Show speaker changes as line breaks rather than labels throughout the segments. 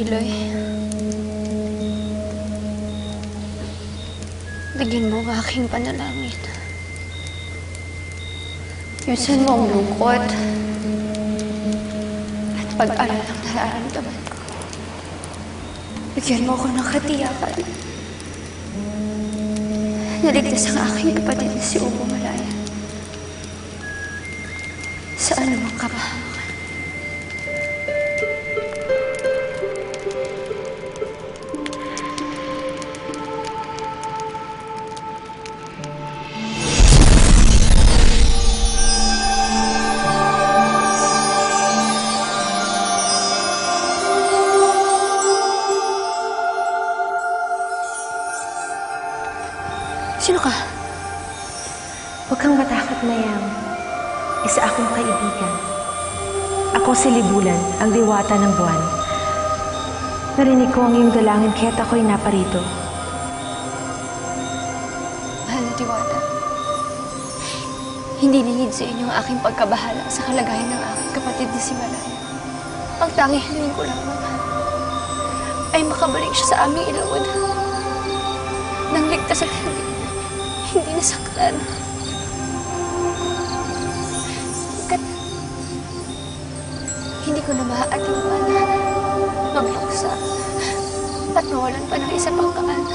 Iloy. Bigyan mo ang aking panalangin. Yusan mo ang lungkot at pag-alala ng nararamdaman ko. Bigyan mo ako ng katiyakan. Naligtas ang aking kapatid na si Ubo Malaya. Sa anumang kapahamakan. Sino ka?
Huwag kang matakot, Mayang. Isa akong kaibigan. Ako si Libulan, ang diwata ng buwan. Narinig ko ang iyong dalangin kaya't ako'y naparito.
Mahal na Diwata. Hindi lingid sa inyo ang aking pagkabahala sa kalagayan ng aking kapatid na si Malaya. Ang tanging hiling ko lamang ay makabalik siya sa aming ilawad. Nang ligtas at hindi nasaktan. Kat, hindi ko na maaatiwan na magluksa at mawalan pa ng isa pang kaanak.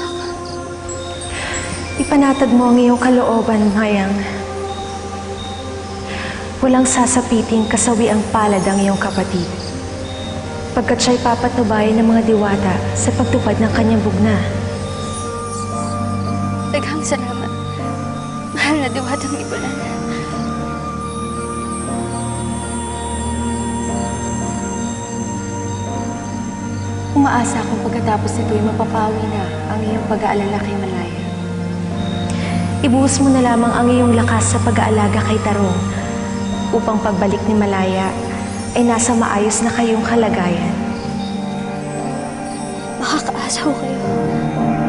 Ipanatag mo ang iyong kalooban, Mayang. Walang sasapiting kasawi ang palad ang iyong kapatid. Pagkat siya'y papatnubayan ng mga diwata sa pagtupad ng kanyang bugna.
Daghang salamat. Mahal na diwatang ibulan.
Umaasa akong pagkatapos nito'y mapapawi na ang iyong pag-aalala kay Malaya. Ibuhos mo na lamang ang iyong lakas sa pag-aalaga kay Tarong upang pagbalik ni Malaya ay nasa maayos na kayong kalagayan.
Makakaasa ko kayo.